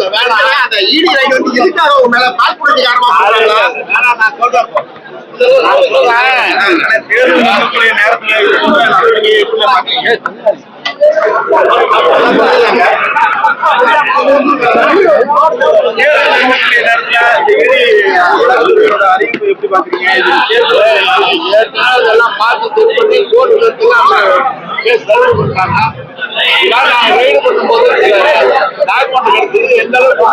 அந்த ED ride வந்து எதுக்காக உங்க மேல பால்குடி காரணமா சொல்றாங்களா வேணாம் நான் சொல்றேன். அலுவலர்களோட அறிவிப்பு எப்படி பாக்குறீங்க இதெல்லாம் பார்த்து பண்ணி கோர்ட்டு கேஸ் சர்வ் பண்றாங்க இதெல்லாம் நாங்க ரைடு பண்ணும்போது எந்த அளவுக்கு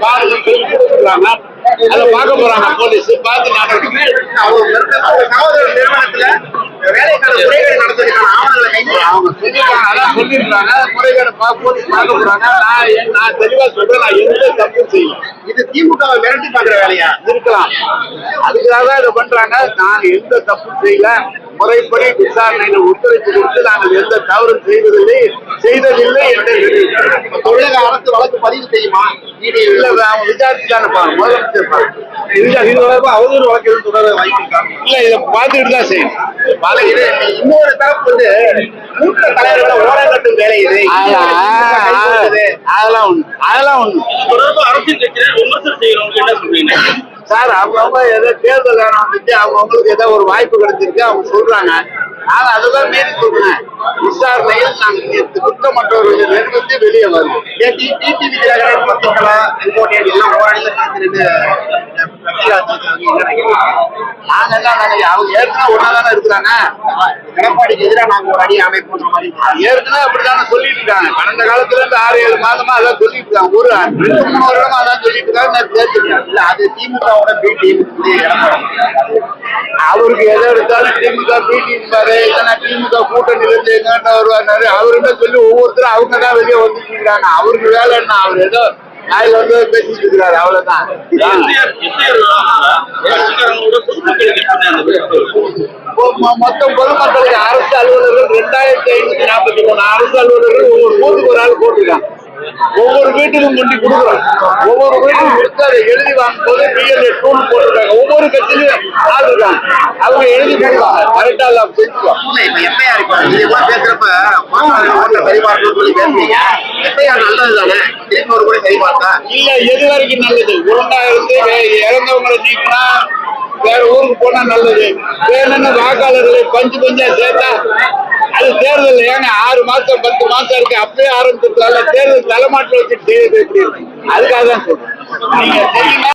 பாருங்க அதை பார்க்க போறாங்க போலீஸ். பார்த்து நாங்க சொல்லிருக்காங்க முறைகேடு பா- போலீஸ் பார்க்க போறாங்க. நான் தெளிவா சொல்றேன் நான் எந்த தப்பும் செய்யல. இது திமுகவை மிரட்டி பாக்குற வேலையா? இருக்கலாம். அதுக்காக தான் இதை பண்றாங்க. நான் எந்த தப்பும் செய்யல. முறைப்படி விசாரணையில ஒத்துழைப்பு கொடுத்து நாங்கள் எந்த தவறும் செய்வதில்லை. செய்ததில்லை. என்று அரசு வழக்கு பதிவு செய்யுமா? ஈடி இல்ல அவங்க விசாரிச்சுதானே பாருங்க முதலமைச்சர் பாருங்க இது இது தொடர்பா அவதூறு வழக்கு எதுவும் தொடர வாய்ப்பு இருக்கா இல்ல இதை பார்த்துட்டு தான் செய்யணும். பல இது இன்னொரு தரப்பு வந்து மூத்த தலைவர்களை ஓரங்கட்டும் வேலை இது அதெல்லாம் அதெல்லாம் ஒண்ணு அதெல்லாம் ஒண்ணு. தொடர்பு அரசியல் கட்சியினர் விமர்சனம் செய்யறவங்க என்ன சொல்றீங்க. சார் அவங்கவுங்க ஏதோ தேர்தல் நேரம் வந்துச்சு அவங்கவுங்களுக்கு ஏதோ ஒரு வாய்ப்பு கிடைச்சிருக்கு. அவங்க சொல்றாங்க. நான் அதுதான் மீறி சொல்றேன் விசாரணையில் நாங்கள் குற்றமற்றவர்கள் நிறுவனத்தை வெளியே வரும் டிடிவி தினகரன் பத்திரிகலா செங்கோட்டையன் எல்லாம் ஓராடியில் சேர்ந்து நின்று நாங்க என்ன அவங்க ஏற்கனவே ஒன்னா தானே இருக்கிறாங்க? எடப்பாடிக்கு எதிராக நாங்க ஒரு அடி அமைப்போம் மாதிரி ஏற்கனவே அப்படித்தானே சொல்லிட்டு இருக்காங்க. கடந்த காலத்துல இருந்து ஆறு ஏழு மாதமா அதான் சொல்லிட்டு இருக்காங்க. ஒரு ரெண்டு மூணு வருடமா அதான் சொல்லிட்டு இருக்காங்க. நான் கேட்டுருக்கேன் இல்ல அது திமுகவோட பி டீம் எடப்பாடி அவருக்கு எதை எடுத்தாலும் திமுக பிடி இருப்பாரு இல்லைன்னா திமுக கூட்டணி இருந்து எங்கிட்ட வருவாரு அவருமே சொல்லி ஒவ்வொருத்தரும் அவங்க தான் வெளியே வந்துட்டு இருக்காங்க அவருக்கு வேலை என்ன? அவர் ஏதோ நாயில் வந்து பேசிட்டு இருக்கிறாரு. அவ்வளவுதான். மொத்தம் பொதுமக்களுக்கு அரசு அலுவலர்கள் ரெண்டாயிரத்தி ஐநூத்தி நாற்பத்தி மூணு. அரசு அலுவலர்கள் ஒவ்வொரு பூத்துக்கு ஒரு ஆள் போட்டிருக்காங்க. ஒவ்வொரு வீட்டிலும் கொண்டு கொடுக்குறோம். ஒவ்வொரு வீட்டிலும் கொடுத்து அதை எழுதி வாங்கும்போது பிஎல்ஏ டூல் போட்டிருக்காங்க. ஒவ்வொரு கட்சியிலும் ஆள் இருக்காங்க அவங்க எழுதி கொடுப்பாங்க. கரெக்டா எல்லாம் செஞ்சுக்குவோம் இல்ல. இப்ப எஃப்ஐஆர் பேசுறப்ப பரிமாறணும்னு சொல்லி பேசுறீங்க. நல்லது தானே இல்ல எது வரைக்கும் நல்லது? ஒழுங்கா இருந்து வே- இறந்தவங்களை நீக்கினா வேற ஊருக்கு போனா நல்லது. வேணும்னு வாக்காளர்களை பஞ்சு பஞ்சா சேர்த்தா அது தேர்தல் ஏங்க ஆறு மாசம் பத்து மாசம் இருக்கு. அப்பயே ஆரம்பிச்சிருக்காங்க தேர்தல் தலைமாட்டில் வச்சு செய்யறது எப்படி? அதுக்காக தான் சொல்றேன். நீங்க